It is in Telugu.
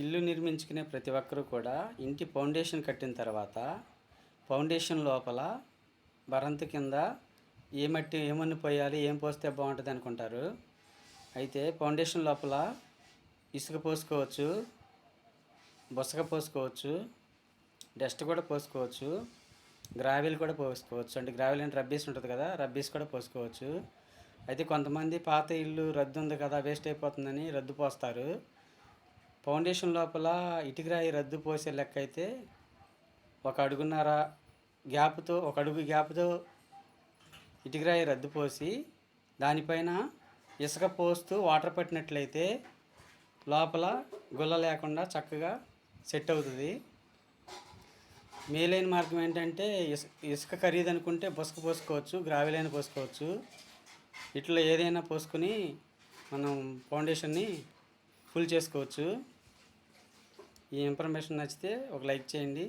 ఇల్లు నిర్మించుకునే ప్రతి ఒక్కరూ కూడా ఇంటి ఫౌండేషన్ కట్టిన తర్వాత ఫౌండేషన్ లోపల బరంత కింద ఏ మట్టి ఏమన్ని పోయాలి ఏం పోస్తే బాగుంటుంది అనుకుంటారు. అయితే ఫౌండేషన్ లోపల ఇసుక పోసుకోవచ్చు బుసక పోసుకోవచ్చు డస్ట్ కూడా పోసుకోవచ్చు గ్రావెల్ కూడా పోసుకోవచ్చు. అంటే గ్రావెల్ అంటే రబ్బీస్ ఉంటుంది కదా రబ్బీస్ కూడా పోసుకోవచ్చు. అయితే కొంతమంది పాత ఇల్లు రద్దు ఉంది కదా వేస్ట్ అయిపోతుందని రద్దు పోస్తారు. ఫౌండేషన్ లోపల ఇటుకరాయి రద్దు పోసే లెక్క అయితే ఒక అడుగున్నర గ్యాప్తో ఒక అడుగు గ్యాప్తో ఇటుకరాయి రద్దు పోసి దానిపైన ఇసుక పోస్తూ వాటర్ పట్టినట్లయితే లోపల గుల్ల లేకుండా చక్కగా సెట్ అవుతుంది. మేలైన మార్గం ఏంటంటే ఇసుక ఖరీదు అనుకుంటే బుసక పోసుకోవచ్చు గ్రావెల్ అయినా పోసుకోవచ్చు. ఇట్లా ఏదైనా పోసుకొని మనం ఫౌండేషన్ని ఫుల్ చేసుకోవచ్చు. ఈ ఇన్ఫర్మేషన్ నచ్చితే ఒక లైక్ చేయండి.